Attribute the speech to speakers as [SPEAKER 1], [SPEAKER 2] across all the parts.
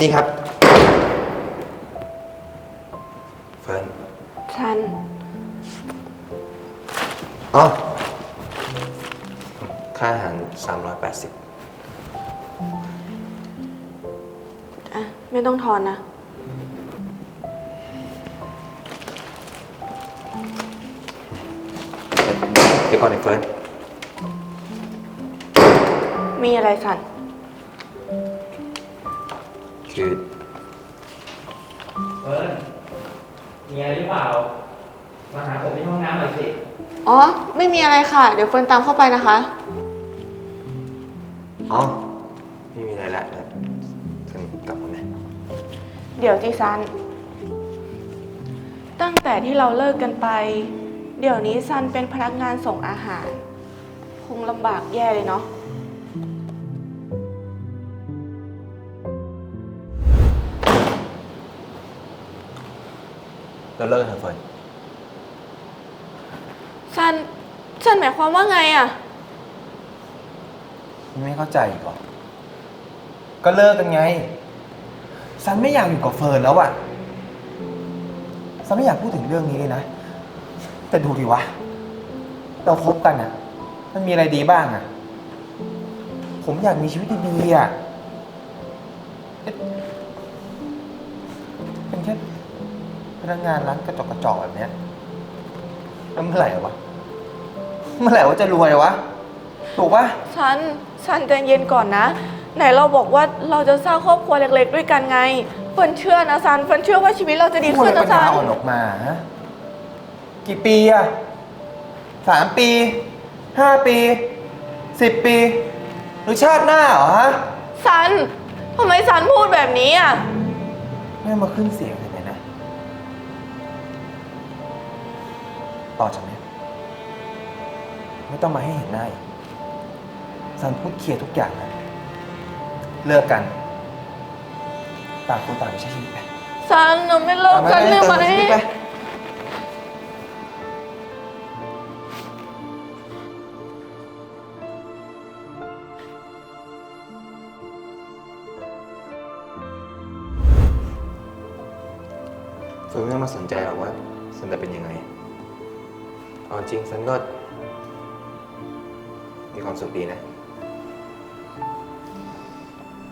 [SPEAKER 1] นี่ครับ เฟิร์น
[SPEAKER 2] ฉัน
[SPEAKER 1] อ๋อ ค่าอาหาร 380
[SPEAKER 2] อะ ไม่ต้องทอนนะ
[SPEAKER 1] เดี๋ยวก่อนไอ้เฟิร์น
[SPEAKER 2] มีอะไรสัน
[SPEAKER 1] คือ
[SPEAKER 3] เฟิร์นมีอะไรหรือเปล่า มาหาผมที่ห้องน้ำหน่อยสิ
[SPEAKER 2] อ๋อ ไม่มีอะไรค่ะ เดี๋ยวเฟิร์นตามเข้าไปนะคะ
[SPEAKER 1] อ๋อไม่มีอะไรละเดี๋ยวเฟิร์นกลับมาไหม
[SPEAKER 2] เดี๋ยวจีซัน ตั้งแต่ที่เราเลิกกันไป เดี๋ยวนี้ซันเป็นพนักงานส่งอาหาร คงลำบากแย่เลยเนาะ
[SPEAKER 1] เราเลิกเถอะเฟิร์น
[SPEAKER 2] ซันซันหมายความว่าไงอะ
[SPEAKER 1] ไม่เข้าใจอีกเหรอก็เลิกกันไง ซันไม่อยากอยู่กับเฟิร์นแล้วอะซันไม่อยากพูดถึงเรื่องนี้เลยนะ แต่ดูดิวะ เราคบกันอะมันมีอะไรดีบ้างอะผมอยากมีชีวิตดีๆอะ พนักงานร้านกระจกกระจอกแบบเนี้ยแล้วเมื่อไหร่วะ เมื่อไหร่ว่าจะรวยวะ ถูกปะ
[SPEAKER 2] ซันซันใจเย็นก่อนนะ ไหนเราบอกว่าเราจะสร้างครอบครัวเล็กๆ ด้วยกันไงเฟิร์นเชื่อนะซันเฟิร์นเชื่อว่าชีวิตเราจะดี
[SPEAKER 1] พูด
[SPEAKER 2] ขึ้น
[SPEAKER 1] แล้วปั
[SPEAKER 2] นะ
[SPEAKER 1] ญ
[SPEAKER 2] ซั
[SPEAKER 1] ญานอ่อนออกมาฮะกี่ปีอะสามปี ห้าปีสิบปี หรือชาติหน้าเหรอฮะ
[SPEAKER 2] ซันทำไมซันพูดแบบนี้อะ
[SPEAKER 1] ไม่มาขึ้นเสียง ต่อจากนี้ ไม่ต้องมาให้เห็นหน้าอีกซันพูดเคลียร์ทุกอย่างนะเลิกกัน ต่างคนต่างไปใช้ชีวิตไป
[SPEAKER 2] ซันเราไม่เลิกกันได้ไหม
[SPEAKER 1] ใช้ชีวิตไปเฟิร์นไม่ต้องมาสนใจหรอกว่าฉันจะเป็นยังไง เอาจริงฉันก็ มีความสุขดีนะ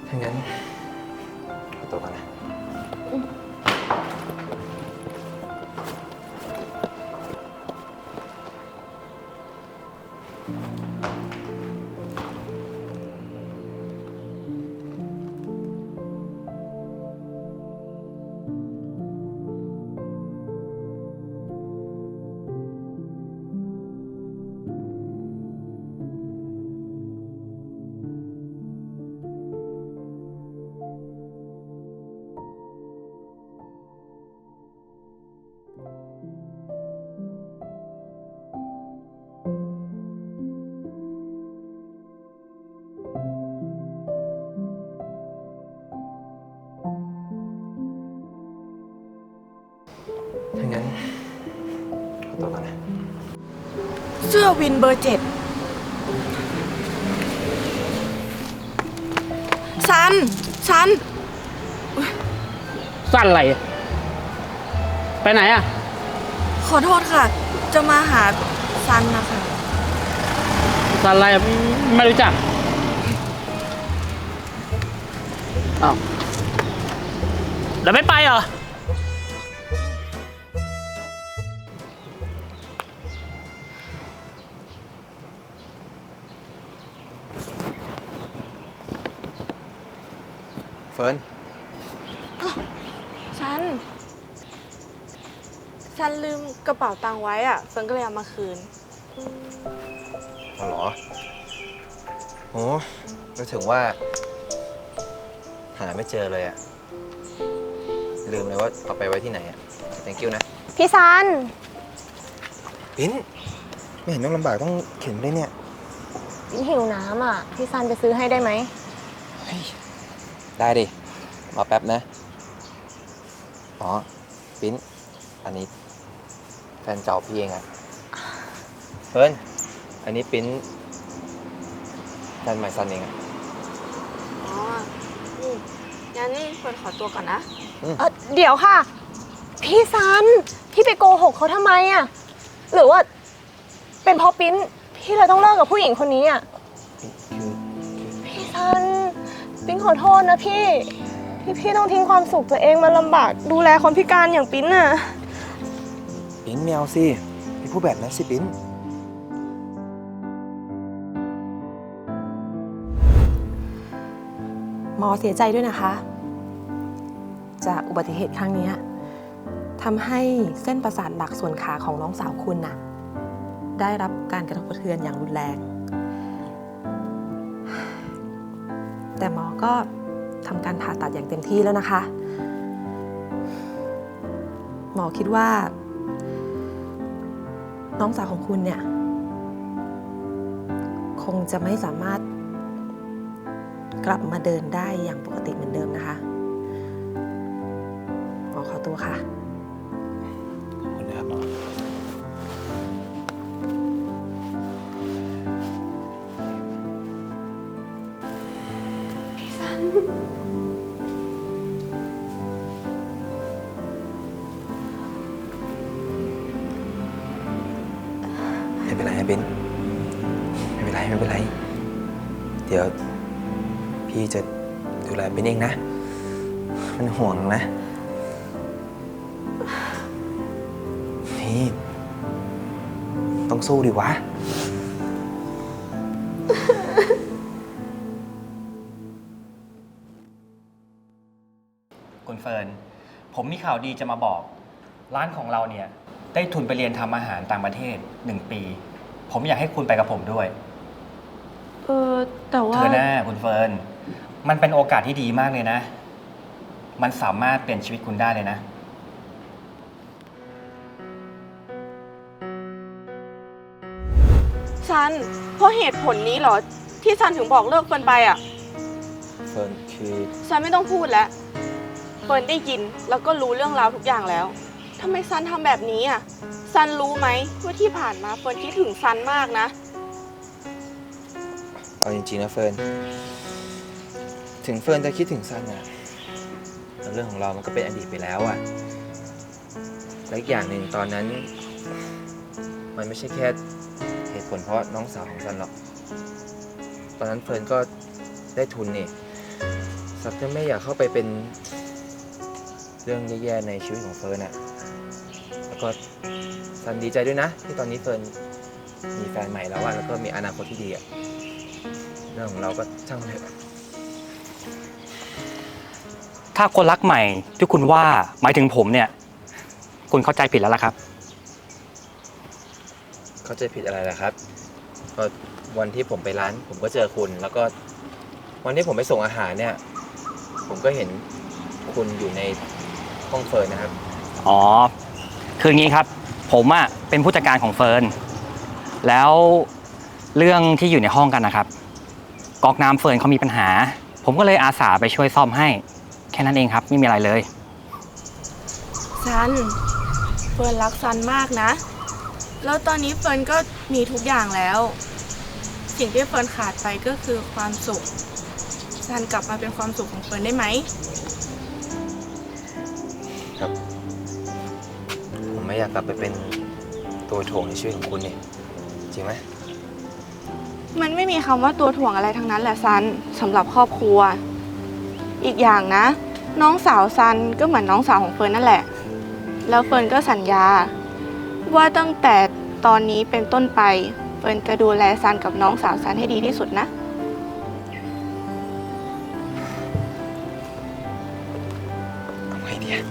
[SPEAKER 1] ถ้างั้น งั้นขอตัวก่อนนะ
[SPEAKER 2] เสื้อวินเบอร์เจ็ดซันซัน
[SPEAKER 3] สั้นอะไรไปไหนอะ
[SPEAKER 2] ขอโทษค่ะ จะมาหาซันนะคะ
[SPEAKER 3] สั้นอะไรอะไม่รู้จักอ้าวเดี๋ยวไม่ไปเหรอ
[SPEAKER 1] ฟิร์น
[SPEAKER 2] ซันซันลืมกระเป๋าตังค์ไว้อะเฟิร์นก็เลยเอามาคืน
[SPEAKER 1] เอาเหรอโอ้ก็ถึงว่า หาไม่เจอเลยอะลืมเลยว่าเอาไปไว้ที่ไหนอะ thank you นะ
[SPEAKER 4] พี่ซัน
[SPEAKER 1] ปิ้น ไม่เห็นต้องลำบากต้องเข็นเลยเนี่ย
[SPEAKER 4] พี่หิวน้ำอะ พี่ซันไปซื้อให้ได้ไหม
[SPEAKER 1] ได้ดิรอแป๊บนะ อ๋อ ปิ้น อันนี้แฟนเก่าพี่เองอะเฟิร์นอันนี้ปิ้นแฟนใหม่ซันเองอะ
[SPEAKER 2] อ๋ออืมงั้นงั้นเฟิร์นขอตัวก่อนนะ
[SPEAKER 4] เอ่อเดี๋ยวค่ะ พี่ซัน พี่ไปโกหกเขาทำไมอะหรือว่า เป็นเพราะปิ้นพี่เลยต้องเลิกกับผู้หญิงคนนี้อะ ปิ้นขอโทษนะพี่ที่พี่ต้องทิ้งความสุขตัวเองมาลำบาก ดูแลคนพิการอย่างปิ้นน่ะ
[SPEAKER 1] ปิ้นแมวสิพี่พูดแบบนั้นสิปิ้น
[SPEAKER 5] หมอเสียใจด้วยนะคะ จากอุบัติเหตุครั้งเนี้ยทำให้เส้นประสาทหลักส่วนขาของน้องสาวคุณน่ะ ได้รับการกระทบกระเทือนอย่างรุนแรง แต่หมอก็ทำการผ่าตัดอย่างเต็มที่แล้วนะคะ หมอคิดว่า น้องสาวของคุณเนี่ย คงจะไม่สามารถกลับมาเดินได้อย่างปกติเหมือนเดิมนะคะ หมอขอตัวค่ะ
[SPEAKER 1] ขอบคุณนะครับหมอ ห่วงนะ นี่ ต้องสู้ดิวะ
[SPEAKER 3] คุณเฟิร์น ผมมีข่าวดีจะมาบอก ร้านของเราเนี่ย ได้ทุนไปเรียนทำอาหารต่างประเทศ1ปี ผมอยากให้คุณไปกับผมด้วย
[SPEAKER 2] เออแต่ว่า
[SPEAKER 3] เธอหน้าคุณเฟิร์น มันเป็นโอกาสที่ดีมากเลยนะ มันสามารถเปลี่ยนชีวิตคุณได้เลยนะ
[SPEAKER 2] ซันเพราะเหตุผลนี้เหรอ ที่ซันถึงบอกเลิกเฟิร์นไปอะ
[SPEAKER 1] เฟิร์นคือ
[SPEAKER 2] ซันไม่ต้องพูดแล้ว เฟิร์นได้ยินแล้วก็รู้เรื่องราวทุกอย่างแล้วทำไมซันทำแบบนี้อะ ซันรู้ไหมว่าที่ผ่านมาเฟิร์นคิดถึงซันมากนะ
[SPEAKER 1] เอาจริงๆนะเฟิร์น ถึงเฟิร์นจะคิดถึงซันอะแต่ เรื่องของเรามันก็เป็นอดีตไปแล้วอะและอีกอย่างหนึ่งตอนนั้น มันไม่ใช่แค่เหตุผลเพราะน้องสาวของซันหรอก ตอนนั้นเฟิร์นก็ได้ทุนนี่ซันก็ไม่อยากเข้าไปเป็นเรื่องแย่ๆในชีวิตของเฟิร์นอะแล้วก็ซันดีใจด้วยนะ ที่ตอนนี้เฟิร์นมีแฟนใหม่แล้วอะแล้วก็มีอนาคตที่ดีอะเรื่องของเราก็ช่างมันเถอะ
[SPEAKER 3] ถ้าคนรักใหม่ที่คุณว่าหมายถึงผมเนี่ย คุณเข้าใจผิดแล้วล่ะครับ
[SPEAKER 1] เข้าใจผิดอะไรล่ะครับก็วันที่ผมไปร้าน ผมก็เจอคุณ แล้วก็วันที่ผมไปส่งอาหารเนี่ย ผมก็เห็นคุณอยู่ในห้องเฟิร์นนะครับ
[SPEAKER 3] อ๋อ คืออย่างนี้ครับ ผมอะเป็นผู้จัดการของเฟิร์น แล้วเรื่องที่อยู่ในห้องกันนะครับก๊อกน้ำเฟิร์นเขามีปัญหา ผมก็เลยอาสาไปช่วยซ่อมให้ แค่นั้นเองครับ ไม่มีอะไรเลย
[SPEAKER 2] ซันเฟิร์นรักซันมากนะ แล้วตอนนี้เฟิร์นก็มีทุกอย่างแล้ว สิ่งที่เฟิร์นขาดไปก็คือความสุข ซันกลับมาเป็นความสุขของเฟิร์นได้ไหม
[SPEAKER 1] ครับ ผมไม่อยากกลับไปเป็นตัวถ่วงในชีวิตของคุณนี่จริงไหม
[SPEAKER 2] มันไม่มีคำว่าตัวถ่วงอะไรทั้งนั้นแหละซันสำหรับครอบครัว อีกอย่างนะ น้องสาวซันก็เหมือนน้องสาวของเฟิร์นนั่นแหละ แล้วเฟิร์นก็สัญญา ว่าตั้งแต่ตอนนี้เป็นต้นไป เฟิร์นจะดูแลซันกับน้องสาวซันให้ดีที่สุดนะ
[SPEAKER 1] เอาไงดีอะ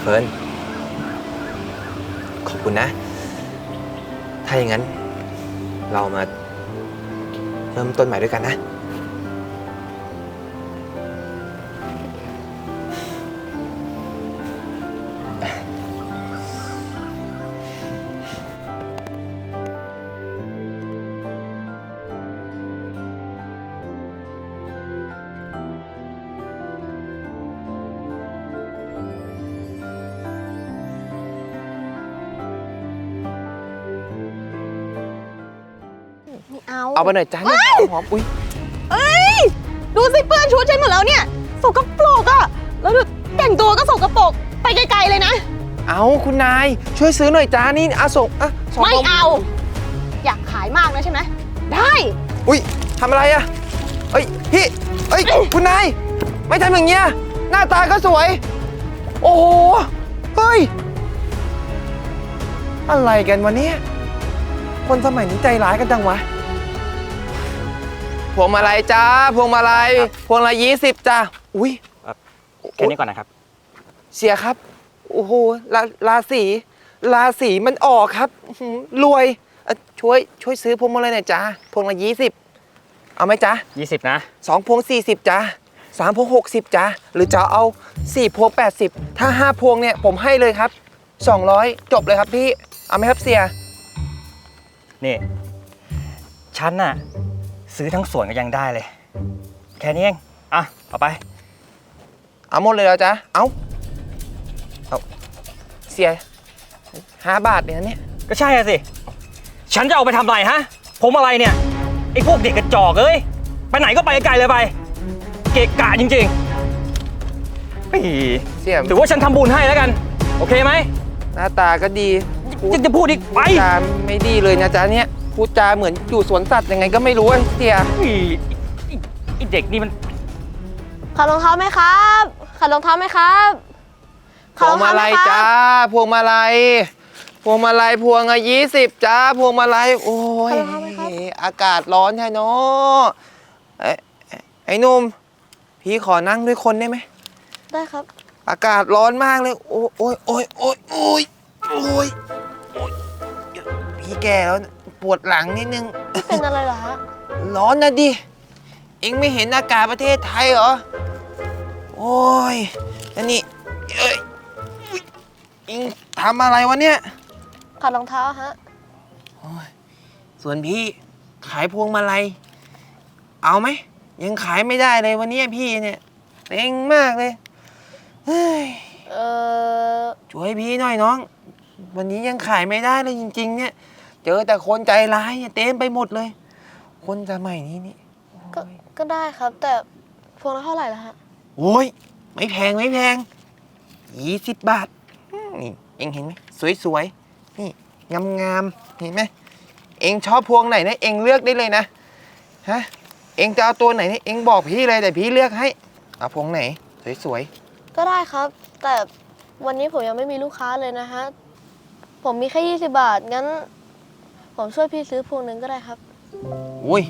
[SPEAKER 1] เฟิร์นขอบคุณนะ ถ้าอย่างนั้น เรามาเริ่มต้นใหม่ด้วยกันนะ
[SPEAKER 4] เอา
[SPEAKER 1] เอาไปหน่อยจ้าเนี่ยหอมๆอุ้ย
[SPEAKER 4] เอ้ย ดูสิเปื้อนชุดฉันหมดแล้วเนี่ยสกปรกอะแล้วดูแต่งตัวก็สกปรกไปไกลๆเลยนะ
[SPEAKER 1] เอาคุณนายช่วยซื้อหน่อยจ้านี่อาส่งอะสง
[SPEAKER 4] ไม่
[SPEAKER 1] กล่ง
[SPEAKER 4] เอา อยากขายมากนะใช่ไหมได้
[SPEAKER 1] อุ้ยทำอะไรอะเอ้ยพี่เอ้ยคุณนายไม่ทำอย่างเงี้ยหน้าตาก็สวย โอ้โหเฮ้ยอะไรกันวะเนี่ยคนสมัยนี้ใจร้ายกันจังวะ พวงมาลัยจ้าพวงมาลัยพวงละยี่สิบจ้าอุ้ย
[SPEAKER 3] แค่นี้ก่อนนะครับ
[SPEAKER 1] เสียครับ โอ้โหราราศีราศีมันออกครับอื้อหือรวยเอ่อช่วยช่วยซื้อพวงมาลัยหน่อยจ้าพวงละยี่สิบเอาไหมจ๊ะ
[SPEAKER 3] 20นะ
[SPEAKER 1] สองพวงสี่สิบจ้าสามพวงหกสิบจ้าหรือจะเอาสี่พวงแปดสิบถ้าห้าพวงเนี่ยผมให้เลยครับสองร้อยจบเลยครับพี่เอาไหมครับเสีย
[SPEAKER 3] นี่ฉันน่ะ ซื้อทั้งสวนก็ยังได้เลย แค่นี้เองอะเอาไป
[SPEAKER 1] เอาหมดเลยแล้วจ้ะเอาเอาเสียห้าบาทเนี่ยนะเนี่ย
[SPEAKER 3] ก็ใช่อะสิ ฉันจะเอาไปทำอะไรฮะ ผมอะไรเนี่ย ไอ้พวกเด็กกระจอกเอ้ย ไปไหนก็ไปไกลเลยไป เกะกะจริงๆอี
[SPEAKER 1] เสีย
[SPEAKER 3] ถือว่าฉันทำบุญให้แล้วกัน โอเคไหม
[SPEAKER 1] หน้าตาก็ดีพูด
[SPEAKER 3] จะจะพูดอีกไป
[SPEAKER 1] จาไม่ดีเลยนะจ๊ะเนี่ย พูดจาเหมือนอยู่สวนสัตว์ยังไงก็ไม่รู้อะเสีย
[SPEAKER 3] อีไอ้ไอ้เด็กนี่มัน
[SPEAKER 4] ขัดรองเท้าไหมครับขัดรองเท้าไหมครับ
[SPEAKER 1] พวงมาลัยจ้าพวงมาลัย พวงมาลัยพวงละยี่สิบจ้า พวงมาลัย โอ้ย อากาศร้อนใช่เนาะไอ้ไอ้หนุ่ม พี่ขอนั่งด้วยคนได้ไหม
[SPEAKER 4] ได้ครับ
[SPEAKER 1] อากาศร้อนมากเลย โอ้ยโอ้ยโอ้ยโอ้ยโอ้ยโอ้ยโอ้ยพี่แก่แล้วนะ ปวดหลังนิดนึง
[SPEAKER 4] เป็นอะไรเหรอฮะ
[SPEAKER 1] ร้อนนะดิ เอ็งไม่เห็นอากาศประเทศไทยเหรอ โอ้ยอันนี้เอ้ยอุ๊ยเอ็งทำอะไรวะเนี่ย
[SPEAKER 4] ขัดรองเท้าฮะ
[SPEAKER 1] ส่วนพี่ขายพวงมาลัย เอาไหม ยังขายไม่ได้เลยวันนี้พี่เนี่ยเต็งมากเลยเฮ้ย
[SPEAKER 4] เออ
[SPEAKER 1] ช่วยพี่หน่อยน้อง วันนี้ยังขายไม่ได้เลยจริง ๆ เนี่ย เจอแต่คนใจร้ายเนี่ยเต็มไปหมดเลย คนสมัยนี้นี่
[SPEAKER 4] ก็ก็ได้ครับ แต่พวงละเท่าไหร่ล่ะฮะ
[SPEAKER 1] โอ้ยไม่แพงไม่แพงยี่สิบบาทอืมนี่เองเห็นไหมสวยๆนี่งามๆเห็นไหมเองชอบพวงไหนนะเองเลือกได้เลยนะฮะเองจะเอาตัวไหนเนี่ยเองบอกพี่เลยแต่พี่เลือกให้เอาพวงไหน สวย
[SPEAKER 4] ก็ได้ครับ แต่วันนี้ผมยังไม่มีลูกค้าเลยนะฮะ ผมมีแค่ 20 บาท งั้น ผมช่วยพี่ซื้อพวงหนึ่งก็ได้ครับ
[SPEAKER 1] ๆอุ้ย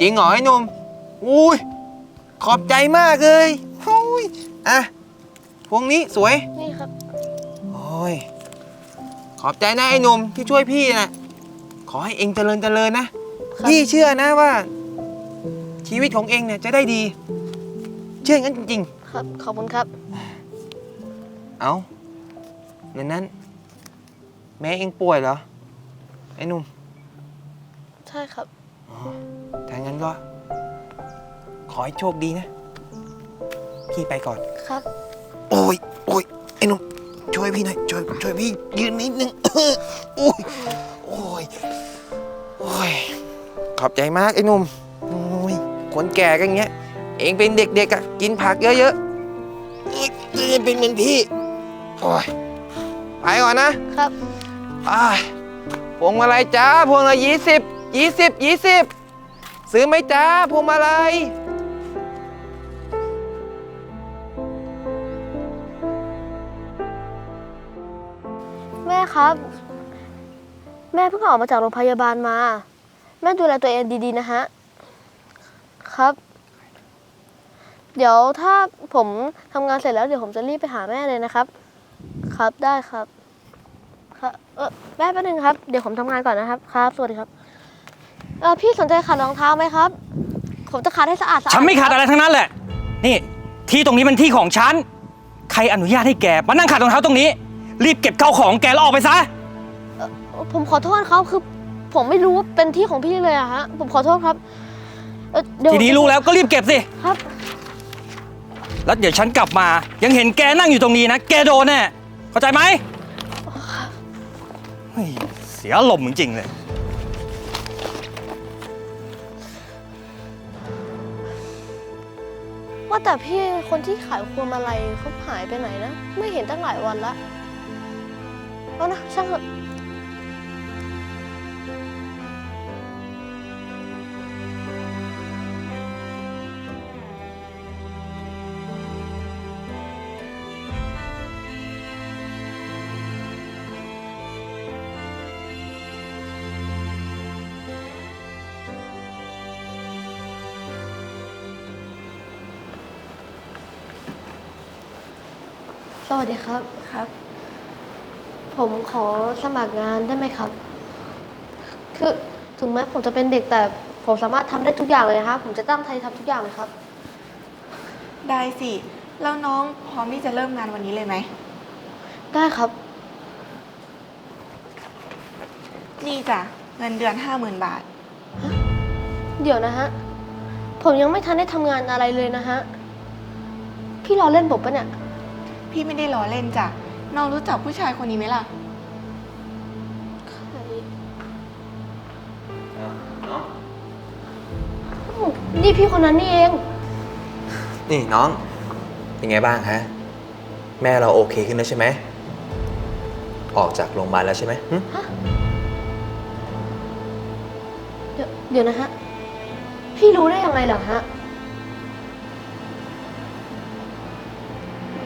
[SPEAKER 1] จริงเหรอไอ้หนุ่มอุ้ยขอบใจมากเลยอุ้ยอะพวงนี้สวย
[SPEAKER 4] นี่ครับ
[SPEAKER 1] โอ้ย ขอบใจนะไอ้หนุ่มที่ช่วยพี่นะขอให้เองเจริญเจริญนะ
[SPEAKER 4] ครับ
[SPEAKER 1] พี่เชื่อนะว่า ชีวิตของเองเนี่ยจะได้ดี เชื่องั้นจริง
[SPEAKER 4] ครับ ขอบคุณครับ
[SPEAKER 1] ๆ เอาเดี๋ยวนั้น แม่เองป่วยเหรอ ไอ้หนุ่ม
[SPEAKER 4] ใช่ครับ
[SPEAKER 1] ถ้างั้นก็ ขอให้โชคดีนะ พี่ไปก่อน
[SPEAKER 4] ครับ
[SPEAKER 1] โอ้ยโอ้ยไอ้หนุ่มช่วยพี่หน่อย ช่วย ช่วยพี่ยืนนิดนึง โอ้ย โอ้ย โอ้ย ขอบใจมากไอ้หนุ่มโอ้ย คนแก่ก็อย่างเงี้ย เองเป็นเด็กๆอะ กินผักเยอะๆเอ้ยจะเป็นเหมือนพี่ โอ้ย ไปก่อนนะ ครับ อ้ายพวงมาลัยจ้าพวงละยี่สิบ ยี่สิบยี่สิบซื้อไหมจ้าพวงมาลัย
[SPEAKER 4] แม่ครับ แม่เพิ่งออกมาจากโรงพยาบาลมา แม่ดูแลตัวเองดีๆนะฮะ ครับ เดี๋ยวถ้าผมทำงานเสร็จแล้วเดี๋ยวผมจะรีบไปหาแม่เลยนะครับ ครับได้ครับ ครับเออแม่แป๊บนึงครับ เดี๋ยวผมทำงานก่อนนะครับ ครับ สวัสดีครับ เออพี่สนใจขัดรองเท้าไหมครับ ผมจะขัดให้สะอาดสะอาด
[SPEAKER 3] ฉันไม่ขาดอะไรทั้งนั้นแหละ นี่ ที่ตรงนี้มันที่ของฉัน ใครอนุญาตให้แกมานั่งขัดรองเท้าตรงนี้ รีบเก็บข้าวของแกแล้วออกไปซะ
[SPEAKER 4] ผมขอโทษเขาคือ ผมไม่รู้ว่าเป็นที่ของพี่เลยอะฮะ ผมขอโทษครับเอ่อเดี๋ยว
[SPEAKER 3] ทีนี้รู้แล้วก็รีบเก็บสิ
[SPEAKER 4] ครับ
[SPEAKER 3] แล้วเดี๋ยวฉันกลับมา ยังเห็นแกนั่งอยู่ตรงนี้นะ แกโดนแน่ เข้าใจไหมเฮ้ยเสียลมณ์จริงๆเลย
[SPEAKER 4] ว่าแต่พี่คนที่ขายพวงมาลัยเขาหายไปไหนนะ ไม่เห็นตั้งหลายวันละ เอานะช่างเถอะ สวัสดีครับ
[SPEAKER 2] ครับ
[SPEAKER 4] ผมขอสมัครงานได้ไหมครับ คือถึงแม้ผมจะเป็นเด็กแต่ผมสามารถทำได้ทุกอย่างเลยนะครับ ผมจะตั้งใจทำทุกอย่างเลยครับ
[SPEAKER 2] ได้สิ แล้วน้องพร้อมที่จะเริ่มงานวันนี้เลยไหม
[SPEAKER 4] ได้ครับ
[SPEAKER 2] นี่จ้ะเงินเดือนห้าหมื่นบาท
[SPEAKER 4] เดี๋ยวนะฮะ ผมยังไม่ทันได้ทำงานอะไรเลยนะฮะ พี่รอเล่นผมปะเนี่ย
[SPEAKER 2] พี่ไม่ได้ล้อเล่นจ้ะน้องรู้จักผู้ชายคนนี้ไหมล่ะ
[SPEAKER 4] นี่พี่คนนั้นนี่เอง
[SPEAKER 1] นี่น้อง เป็นไงบ้างฮะ แม่เราโอเคขึ้นแล้วใช่ไหม ออกจากโรงพยาบาลแล้วใช่ไหมหึ
[SPEAKER 4] เดี๋ยวเดี๋ยวนะฮะ พี่รู้ได้ยังไงเหรอฮะ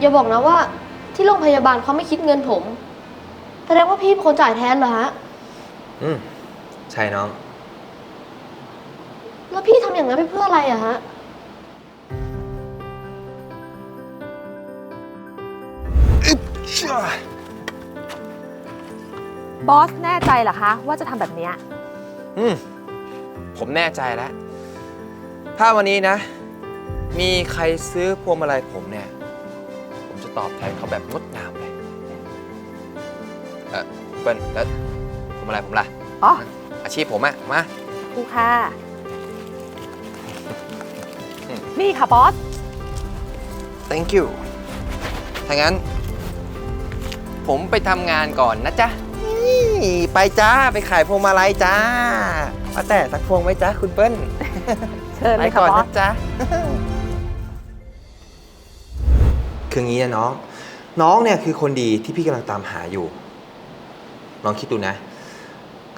[SPEAKER 4] อย่าบอกนะว่าที่โรงพยาบาลเขาไม่คิดเงินผมแสดงว่าพี่เป็นคนจ่ายแทนเหรอฮะ
[SPEAKER 1] อืมใช่น้อง
[SPEAKER 4] แล้วพี่ทำอย่างนั้นไปเพื่ออะไรอะฮะ
[SPEAKER 5] บอสแน่ใจเหรอคะ ว่าจะทำแบบเนี้ย
[SPEAKER 1] อืมผมแน่ใจแล้ว ถ้าวันนี้นะ มีใครซื้อพวงมาลัยผมเนี่ยผมจะ ตอบแทนเขาแบบงดงามเลยเออเปิ้ลแล้วพวงมาลัยผมล่ะ
[SPEAKER 5] อ๋อ
[SPEAKER 1] อาชีพผมอะมา
[SPEAKER 5] ครูค่ะ
[SPEAKER 1] อืม
[SPEAKER 5] นี่ค่ะบอส
[SPEAKER 1] thank you ถ้างั้น ผมไปทำงานก่อนนะจ๊ะนี่ไปจ้า ไปขายพวงมาลัยจ้าว่าแต่สักพวงไหมจ๊ะคุณเปิ้ล
[SPEAKER 5] เชิญ
[SPEAKER 1] ไป
[SPEAKER 5] เลยค่ะ
[SPEAKER 1] ก่อน
[SPEAKER 5] บอส
[SPEAKER 1] นะจ๊ะ คืองี้นะน้อง น้องเนี่ยคือคนดีที่พี่กำลังตามหาอยู่ น้องคิดดูนะ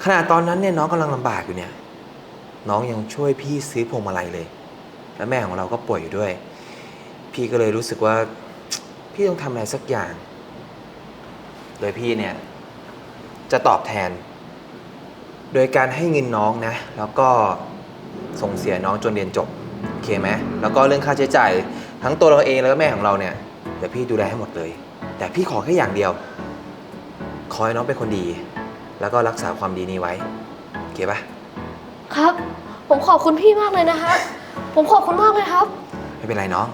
[SPEAKER 1] ขณะตอนนั้นเนี่ยน้องกำลังลำบากอยู่เนี่ย น้องยังช่วยพี่ซื้อพวงมาลัยเลย และแม่ของเราก็ป่วยอยู่ด้วย พี่ก็เลยรู้สึกว่า พี่ต้องทำอะไรสักอย่าง โดยพี่เนี่ย จะตอบแทน โดยการให้เงินน้องนะ แล้วก็ส่งเสียน้องจนเรียนจบ โอเคไหมแล้วก็เรื่องค่าใช้จ่ายทั้งตัวเราเองแล้วก็แม่ของเราเนี่ย เดี๋ยวพี่ดูแลให้หมดเลย แต่พี่ขอแค่อย่างเดียว ขอให้น้องเป็นคนดี แล้วก็รักษาความดีนี้ไว้โอเคปะ
[SPEAKER 4] ครับ ผมขอบคุณพี่มากเลยนะฮะผมขอบคุณมากเลยครับ
[SPEAKER 1] ไม่เป็นไรน้อง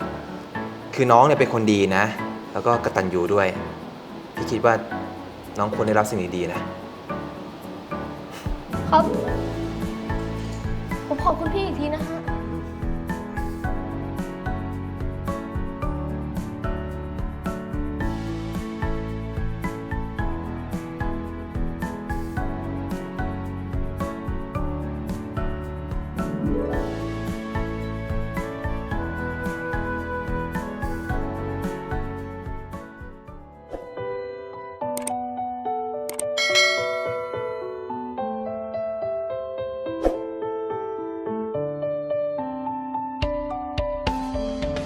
[SPEAKER 1] คือน้องเนี่ยเป็นคนดีนะ แล้วก็กตัญญูด้วย พี่คิดว่าน้องควรได้รับสิ่งดีๆนะ
[SPEAKER 4] ครับ ผมขอบคุณพี่อีกทีนะฮะ